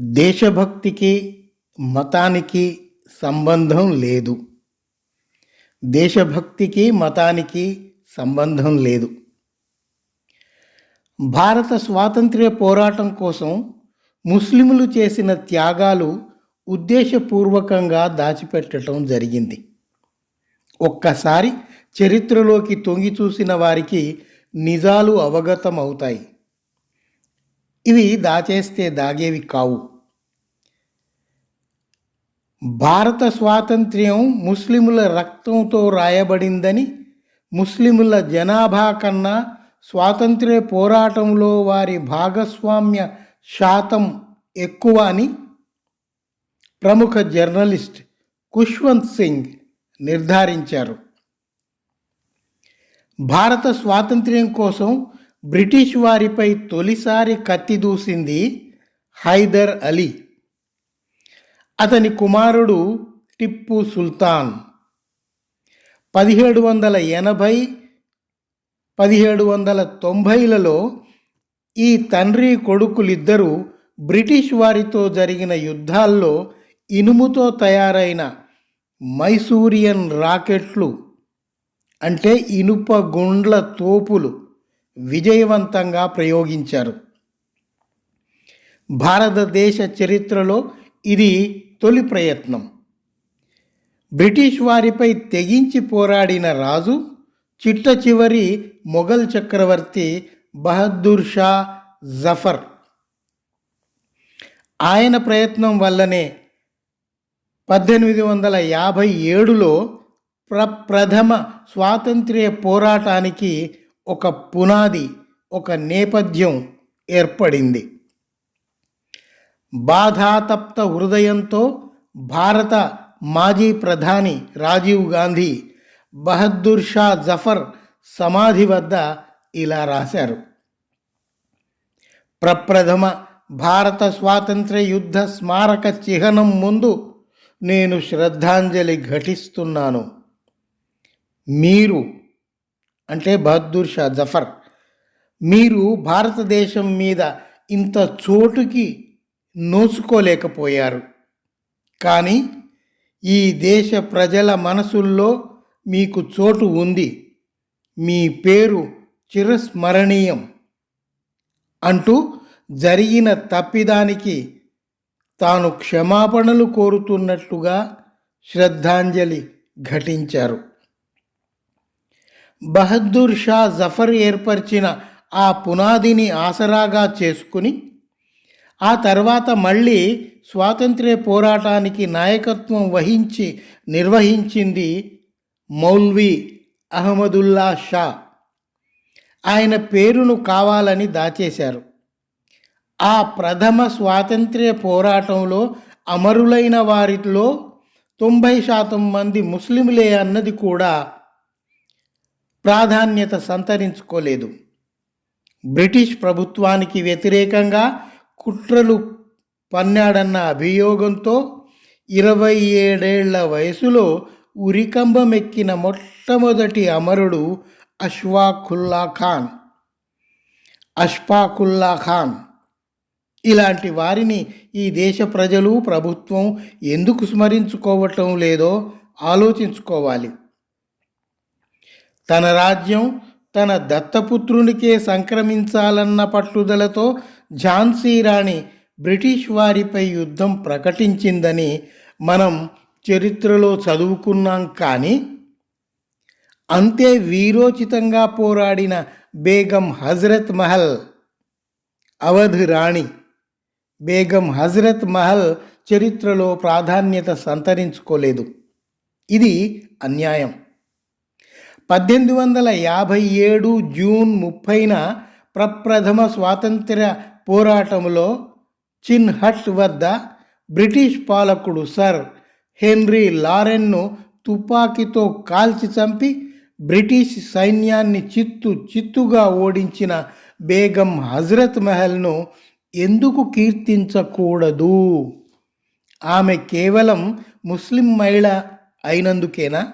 దేశభక్తికి మతానికి సంబంధం లేదు. దేశభక్తికి మతానికి సంబంధం లేదు. భారత స్వాతంత్ర్య పోరాటం కోసం ముస్లింలు చేసిన త్యాగాలు ఉద్దేశపూర్వకంగా దాచిపెట్టడం జరిగింది. ఒక్కసారి చరిత్రలోకి తొంగి చూసిన వారికి నిజాలు అవగతం అవుతాయి ఇవి దాచేస్తే దాగేవి కావు. భారత స్వాతంత్ర్యం ముస్లిముల రక్తంతో రాయబడిందని ముస్లిముల జనాభా కన్నా స్వాతంత్ర్య పోరాటంలో వారి భాగస్వామ్య శాతం ఎక్కువ అని ప్రముఖ జర్నలిస్ట్ ఖుష్వంత్ సింగ్ నిర్ధారించారు. భారత స్వాతంత్ర్యం కోసం బ్రిటిష్ వారిపై తొలిసారి కత్తి దూసింది హైదర్ అలీ. అతని కుమారుడు టిప్పు సుల్తాన్. పదిహేడు వందల ఎనభై పదిహేడు వందల తొంభైలలో ఈ తండ్రి కొడుకులిద్దరూ బ్రిటిష్ వారితో జరిగిన యుద్ధాల్లో ఇనుముతో తయారైన మైసూరియన్ రాకెట్లు అంటే ఇనుప గుండ్ల తోపులు విజయవంతంగా ప్రయోగించారు. భారతదేశ చరిత్రలో ఇది తొలి ప్రయత్నం. బ్రిటిష్ వారిపై తెగించి పోరాడిన రాజు చిట్ట చివరి మొఘల్ చక్రవర్తి బహదూర్ షా జఫర్. ఆయన ప్రయత్నం వల్లనే పద్దెనిమిది వందల యాభై ఏడులో ప్ర ప్రథమ స్వాతంత్ర్య పోరాటానికి ఒక పునాది ఒక నేపథ్యం ఏర్పడింది. బాధాతప్త హృదయంతో భారత మాజీ ప్రధాని రాజీవ్ గాంధీ బహద్దూర్ షా జఫర్ సమాధి వద్ద ఇలా రాశారు. ప్రప్రథమ భారత స్వాతంత్ర్య యుద్ధ స్మారక చిహ్నం ముందు నేను శ్రద్ధాంజలి ఘటిస్తున్నాను. మీరు అంటే బహద్దూర్ షా జఫర్ మీరు భారతదేశం మీద ఇంత చోటుకి నోచుకోలేకపోయారు. కానీ ఈ దేశ ప్రజల మనసుల్లో మీకు చోటు ఉంది. మీ పేరు చిరస్మరణీయం. అంటూ జరిగిన తప్పిదానికి తాను క్షమాపణలు కోరుతున్నట్లుగా శ్రద్ధాంజలి ఘటించారు. బహదూర్ షా జఫర్ ఏర్పరిచిన ఆ పునాదిని ఆసరాగా చేసుకుని ఆ తర్వాత మళ్ళీ స్వాతంత్ర్య పోరాటానికి నాయకత్వం వహించి నిర్వహించింది మౌల్వీ అహ్మదుల్లా షా. ఆయన పేరును కావాలని దాచేశారు. ఆ ప్రథమ స్వాతంత్ర్య పోరాటంలో అమరులైన వారిలో తొంభై శాతం మంది ముస్లింలే అన్నది కూడా ప్రాధాన్యత సంతరించుకోలేదు. బ్రిటిష్ ప్రభుత్వానికి వ్యతిరేకంగా కుట్రలు పన్నాడన్న అభియోగంతో ఇరవై ఏడేళ్ళ వయసులో ఉరికంబమెక్కిన మొట్టమొదటి అమరుడు అష్వాఖుల్లా ఖాన్. అష్ఫాకుల్లా ఖాన్. ఇలాంటి వారిని ఈ దేశ ప్రజలు ప్రభుత్వం ఎందుకు స్మరించుకోవటం లేదో ఆలోచించుకోవాలి. తన రాజ్యం తన దత్తపుత్రునికే సంక్రమించాలన్న పట్టుదలతో ఝాన్సీ రాణి బ్రిటిష్ వారిపై యుద్ధం ప్రకటించిందని మనం చరిత్రలో చదువుకున్నాం కానీ అంతే వీరోచితంగా పోరాడిన బేగం హజరత్ మహల్ అవధ్ రాణి. బేగం హజరత్ మహల్ చరిత్రలో ప్రాధాన్యత సంతరించుకోలేదు. ఇది అన్యాయం. పద్దెనిమిది వందల యాభై ఏడు జూన్ ముప్పైన ప్రప్రథమ స్వాతంత్ర పోరాటంలో చిన్హట్ వద్ద బ్రిటిష్ పాలకుడు సర్ హెన్రీ లారెన్ను తుపాకీతో కాల్చి చంపి బ్రిటిష్ సైన్యాన్ని చిత్తు చిత్తుగా ఓడించిన బేగం హజరత్ మహల్ను ఎందుకు కీర్తించకూడదు? ఆమె కేవలం ముస్లిం మహిళ అయినందుకేనా?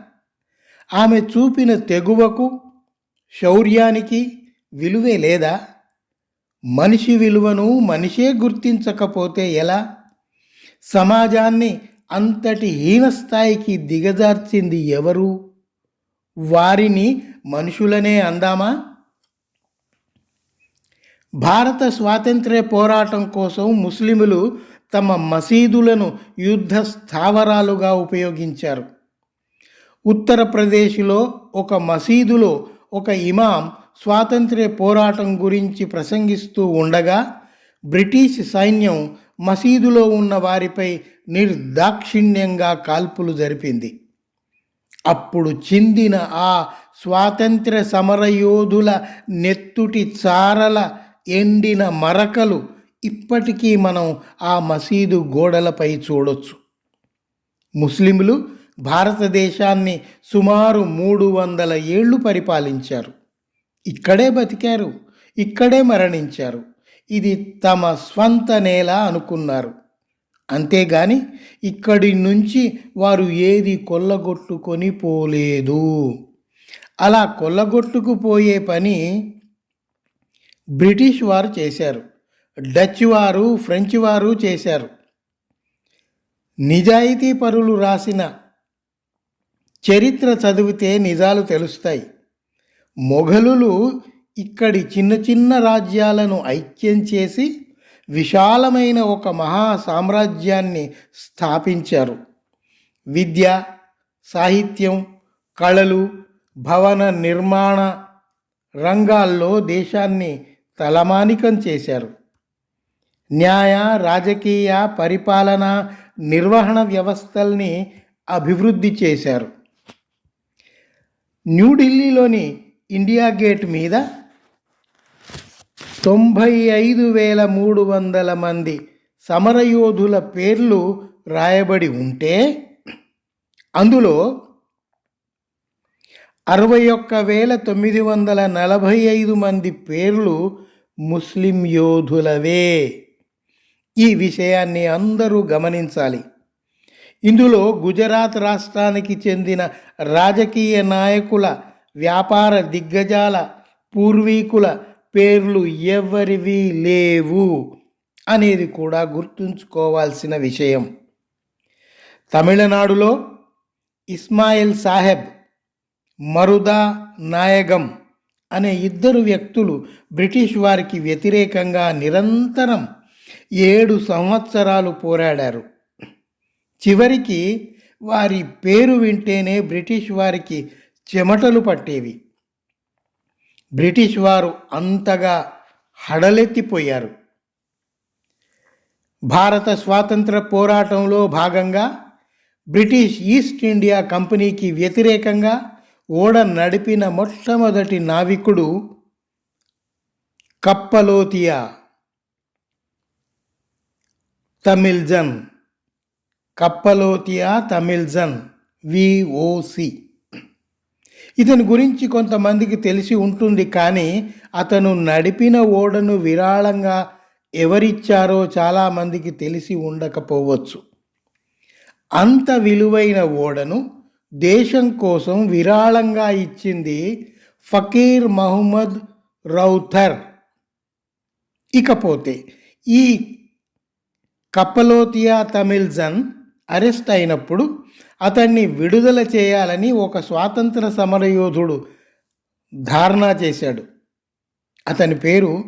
ఆమె చూపిన తెగువకు శౌర్యానికి విలువే లేదా? మనిషి విలువను మనిషే గుర్తించకపోతే ఎలా? సమాజాన్ని అంతటి హీనస్థాయికి దిగజార్చింది ఎవరు? వారిని మనుషులనే అందామా? భారత స్వాతంత్ర్య పోరాటం కోసం ముస్లిములు తమ మసీదులను యుద్ధ స్థావరాలుగా ఉపయోగించారు. ఉత్తరప్రదేశ్లో ఒక మసీదులో ఒక ఇమాం స్వాతంత్ర్య పోరాటం గురించి ప్రసంగిస్తూ ఉండగా బ్రిటిష్ సైన్యం మసీదులో ఉన్న వారిపై నిర్దాక్షిణ్యంగా కాల్పులు జరిపింది. అప్పుడు చిందిన ఆ స్వాతంత్ర్య సమరయోధుల నెత్తుటి చారల ఎండిన మరకలు ఇప్పటికీ మనం ఆ మసీదు గోడలపై చూడొచ్చు. ముస్లింలు భారతదేశాన్ని సుమారు మూడు వందల ఏళ్ళు పరిపాలించారు. ఇక్కడే బతికారు ఇక్కడే మరణించారు ఇది తమ స్వంత నేల అనుకున్నారు. అంతేగాని ఇక్కడి నుంచి వారు ఏది కొల్లగొట్టుకొని పోలేదు. అలా కొల్లగొట్టుకుపోయే పని బ్రిటిష్ వారు చేశారు డచ్ వారు ఫ్రెంచ్ వారు చేశారు. నిజాయితీ పరులు రాసిన చరిత్ర చదివితే నిజాలు తెలుస్తాయి. మొఘలులు ఇక్కడి చిన్న చిన్న రాజ్యాలను ఐక్యం చేసి విశాలమైన ఒక మహా సామ్రాజ్యాన్ని స్థాపించారు. విద్య సాహిత్యం కళలు భవన నిర్మాణ రంగాల్లో దేశాన్ని తలమానికం చేశారు. న్యాయ రాజకీయ పరిపాలన నిర్వహణ వ్యవస్థల్ని అభివృద్ధి చేశారు. న్యూఢిల్లీలోని ఇండియా గేట్ మీద తొంభై ఐదు వేల మూడు వందల మంది సమరయోధుల పేర్లు రాయబడి ఉంటే అందులో అరవై ఒక్క వేల తొమ్మిది వందల నలభై ఐదు మంది పేర్లు ముస్లిం యోధులవే. ఈ విషయాన్ని అందరూ గమనించాలి. ఇందులో గుజరాత్ రాష్ట్రానికి చెందిన రాజకీయ నాయకుల వ్యాపార దిగ్గజాల పూర్వీకుల పేర్లు ఎవరివి లేవు అనేది కూడా గుర్తుంచుకోవాల్సిన విషయం. తమిళనాడులో ఇస్మాయిల్ సాహెబ్ మరుదా నాయగం అనే ఇద్దరు వ్యక్తులు బ్రిటిష్ వారికి వ్యతిరేకంగా నిరంతరం ఏడు సంవత్సరాలు పోరాడారు. చివరికి వారి పేరు వింటేనే బ్రిటిష్ వారికి చెమటలు పట్టేవి. బ్రిటిష్ వారు అంతగా హడలెత్తిపోయారు. భారత స్వాతంత్ర పోరాటంలో భాగంగా బ్రిటిష్ ఈస్ట్ ఇండియా కంపెనీకి వ్యతిరేకంగా ఓడ నడిపిన మొట్టమొదటి నావికుడు కప్పలోతియా తమిళ్జన్ కప్పలోతియా తమిళ్జన్ విఓసి ఇతని గురించి కొంతమందికి తెలిసి ఉంటుంది కానీ అతను నడిపిన ఓడను విరాళంగా ఎవరిచ్చారో చాలామందికి తెలిసి ఉండకపోవచ్చు. అంత విలువైన ఓడను దేశం కోసం విరాళంగా ఇచ్చింది ఫకీర్ మహమ్మద్ రౌథర్. ఇకపోతే ఈ కప్పలోతియా తమిల్జన్ అరెస్ట్ అయినప్పుడు అతన్ని విడుదల చేయాలని ఒక స్వాతంత్ర సమరయోధుడు ధారణా చేశాడు. అతని పేరు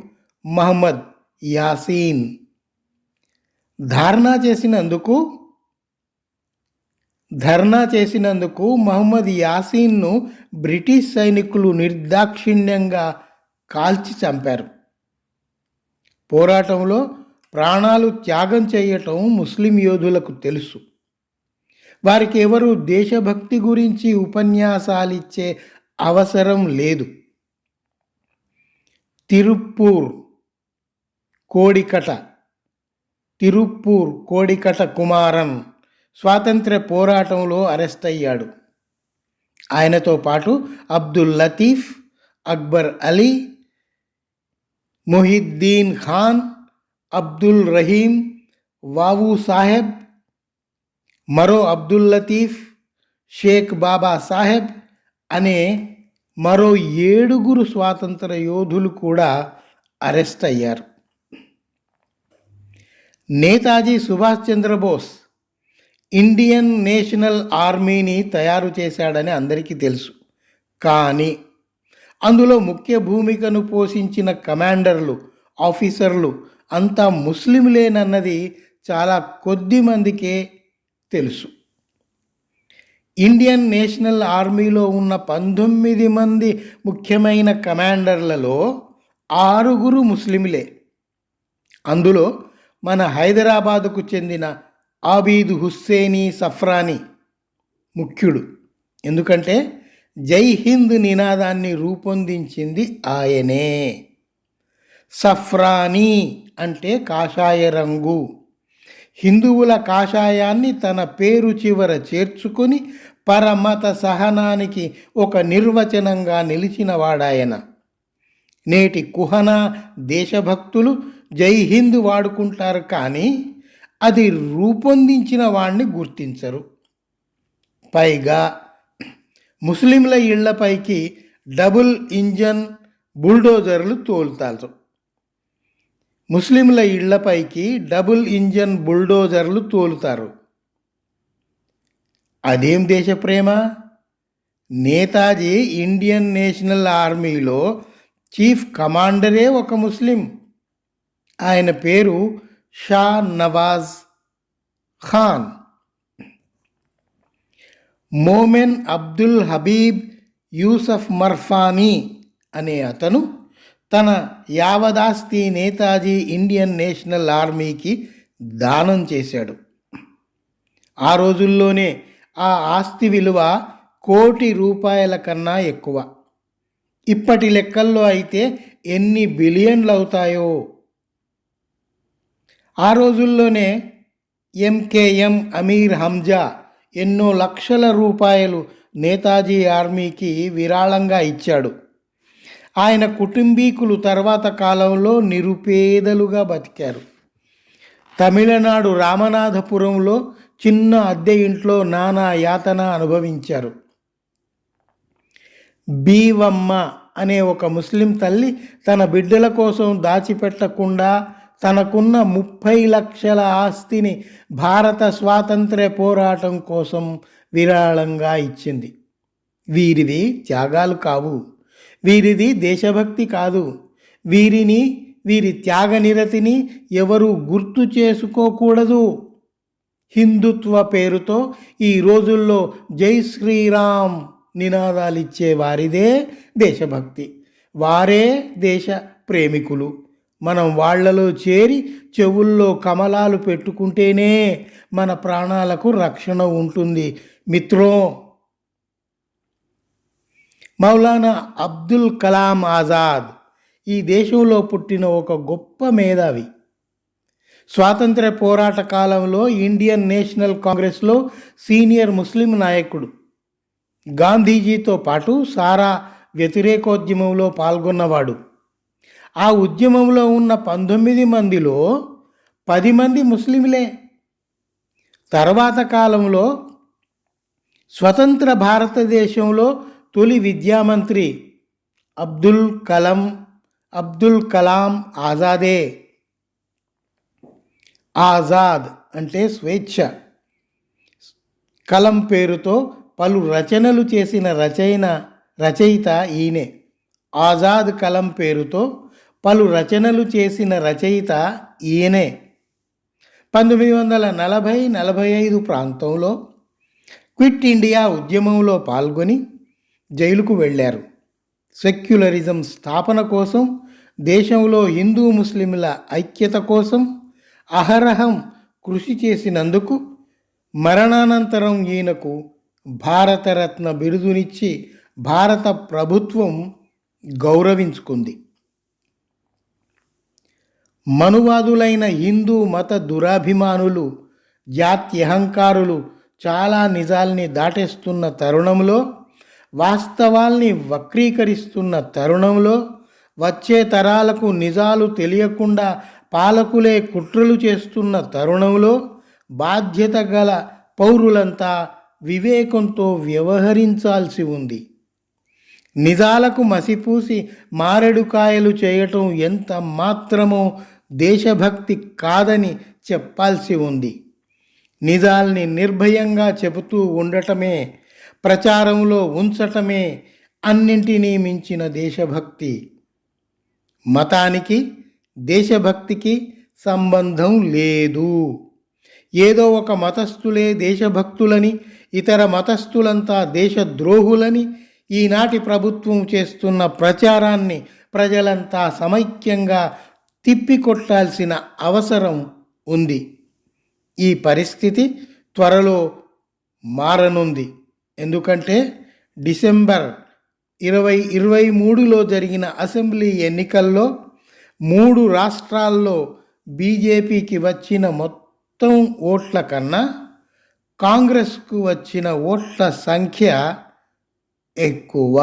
మహమ్మద్ యాసీన్. ధారణా చేసినందుకు ధర్నా చేసినందుకు మహమ్మద్ యాసీన్ను బ్రిటిష్ సైనికులు నిర్దాక్షిణ్యంగా కాల్చి చంపారు. పోరాటంలో ప్రాణాలు త్యాగం చేయటం ముస్లిం యోధులకు తెలుసు. వారికి ఎవరు దేశభక్తి గురించి ఉపన్యాసాలిచ్చే అవసరం లేదు. తిరుప్పూర్ కోడికట తిరుప్పూర్ కోడికట కుమారన్ స్వాతంత్ర పోరాటంలో అరెస్ట్ అయ్యాడు. ఆయనతో పాటు అబ్దుల్ లతీఫ్ అక్బర్ అలీ మొహిద్దీన్ ఖాన్ అబ్దుల్ రహీం వావు సాహెబ్ మరో అబ్దుల్ లతీఫ్ షేక్ బాబా సాహెబ్ అనే మరో ఏడుగురు స్వాతంత్ర యోధులు కూడా అరెస్ట్ అయ్యారు. నేతాజీ సుభాష్ చంద్రబోస్ ఇండియన్ నేషనల్ ఆర్మీని తయారు చేశాడని అందరికీ తెలుసు. కానీ అందులో ముఖ్య భూమికను పోషించిన కమాండర్లు ఆఫీసర్లు అంతా ముస్లింలేనన్నది చాలా కొద్ది మందికే తెలుసు. ఇండియన్ నేషనల్ ఆర్మీలో ఉన్న పంతొమ్మిది మంది ముఖ్యమైన కమాండర్లలో ఆరుగురు ముస్లింలే అందులో మన హైదరాబాదుకు చెందిన ఆబీద్ హుస్సేనీ సఫ్రానీ ముఖ్యుడు. ఎందుకంటే జై హింద్ నినాదాన్ని రూపొందించింది ఆయనే. సఫ్రానీ అంటే కాషాయ రంగు. హిందువుల కాషాయాన్ని తన పేరు చివర చేర్చుకుని పరమత సహనానికి ఒక నిర్వచనంగా నిలిచినవాడాయన నేటి కుహన దేశభక్తులు జై హింద్ వాడుకుంటారు కానీ అది రూపొందించిన వాణ్ణి గుర్తించరు. పైగా ముస్లింల ఇళ్ళపైకి డబుల్ ఇంజన్ బుల్డోజర్లు తోలుతారు. ముస్లింల ఇళ్ళపైకి డబుల్ ఇంజన్ బుల్డోజర్లు తోలుతారు. అదేం దేశ ప్రేమ నేతాజీ ఇండియన్ నేషనల్ ఆర్మీలో చీఫ్ కమాండరే ఒక ముస్లిం. ఆయన పేరు షా నవాజ్ ఖాన్. మోమెన్ అబ్దుల్ హబీబ్ యూసఫ్ మర్ఫానీ అనే అతను తన యావదాస్తి నేతాజీ ఇండియన్ నేషనల్ ఆర్మీకి దానం చేశాడు. ఆ రోజుల్లోనే ఆ ఆస్తి విలువ కోటి రూపాయల కన్నా ఎక్కువ. ఇప్పటి లెక్కల్లో అయితే ఎన్ని బిలియన్లు అవుతాయో ఆ రోజుల్లోనే ఎంకేఎం అమీర్ హంజా ఎన్నో లక్షల రూపాయలు నేతాజీ ఆర్మీకి విరాళంగా ఇచ్చాడు. ఆయన కుటుంబీకులు తర్వాత కాలంలో నిరుపేదలుగా బతికారు. తమిళనాడు రామనాథపురంలో చిన్న అద్దె ఇంట్లో నానా యాతన అనుభవించారు. బీవమ్మ అనే ఒక ముస్లిం తల్లి తన బిడ్డల కోసం దాచిపెట్టకుండా తనకున్న ముప్పై లక్షల ఆస్తిని భారత స్వాతంత్ర్య పోరాటం కోసం విరాళంగా ఇచ్చింది. వీరివి త్యాగాలు కావు. వీరిది దేశభక్తి కాదు. వీరిని వీరి త్యాగనిరతిని ఎవరు గుర్తు చేసుకోకూడదు. హిందుత్వ పేరుతో ఈ రోజుల్లో జై శ్రీరామ్ నినాదాలు ఇచ్చే వారిదే దేశభక్తి. వారే దేశ ప్రేమికులు. మనం వాళ్ళలో చేరి చెవుల్లో కమలాలు పెట్టుకుంటేనే మన ప్రాణాలకు రక్షణ ఉంటుంది. మిత్రో మౌలానా అబ్దుల్ కలాం ఆజాద్ ఈ దేశంలో పుట్టిన ఒక గొప్ప మేధావి. స్వాతంత్ర పోరాట కాలంలో ఇండియన్ నేషనల్ కాంగ్రెస్లో సీనియర్ ముస్లిం నాయకుడు. గాంధీజీతో పాటు సారా వ్యతిరేకోద్యమంలో పాల్గొన్నవాడు. ఆ ఉద్యమంలో ఉన్న పంతొమ్మిది మందిలో పది మంది ముస్లింలే. తర్వాత కాలంలో స్వతంత్ర భారతదేశంలో తొలి విద్యామంత్రి అబ్దుల్ కలాం అబ్దుల్ కలాం ఆజాదే. ఆజాద్ అంటే స్వేచ్ఛ. కలం పేరుతో పలు రచనలు చేసిన రచయిన రచయిత ఈయనే. ఆజాద్ కలం పేరుతో పలు రచనలు చేసిన రచయిత ఈయనే. పంతొమ్మిది వందల నలభై నలభై ఐదు ప్రాంతంలో క్విట్ ఇండియా ఉద్యమంలో పాల్గొని జైలుకు వెళ్ళారు. సెక్యులరిజం స్థాపన కోసం దేశంలో హిందూ ముస్లింల ఐక్యత కోసం అహరహం కృషి చేసినందుకు మరణానంతరం ఈయనకు భారతరత్న బిరుదునిచ్చి భారత ప్రభుత్వం గౌరవించుకుంది. మనువాదులైన హిందూ మత దురాభిమానులు జాత్యహంకారులు చాలా నిజాల్ని దాటేస్తున్న తరుణంలో వాస్తవాల్ని వక్రీకరిస్తున్న తరుణంలో వచ్చే తరాలకు నిజాలు తెలియకుండా పాలకులే కుట్రలు చేస్తున్న తరుణంలో బాధ్యత గల పౌరులంతా వివేకంతో వ్యవహరించాల్సి ఉంది. నిజాలకు మసిపూసి మారెడుకాయలు చేయటం ఎంత మాత్రమో దేశభక్తి కాదని చెప్పాల్సి ఉంది. నిజాల్ని నిర్భయంగా చెబుతూ ఉండటమే ప్రచారంలో ఉంచటమే అన్నింటినీ మించిన దేశభక్తి. మతానికి దేశభక్తికి సంబంధం లేదు. ఏదో ఒక మతస్థులే దేశభక్తులని ఇతర మతస్థులంతా దేశద్రోహులని ఈనాటి ప్రభుత్వం చేస్తున్న ప్రచారాన్ని ప్రజలంతా సమైక్యంగా తిప్పికొట్టాల్సిన అవసరం ఉంది. ఈ పరిస్థితి త్వరలో మారనుంది. ఎందుకంటే డిసెంబర్ ఇరవై ఇరవై మూడులో జరిగిన అసెంబ్లీ ఎన్నికల్లో మూడు రాష్ట్రాల్లో బీజేపీకి వచ్చిన మొత్తం ఓట్ల కన్నా కాంగ్రెస్కు వచ్చిన ఓట్ల సంఖ్య ఎక్కువ.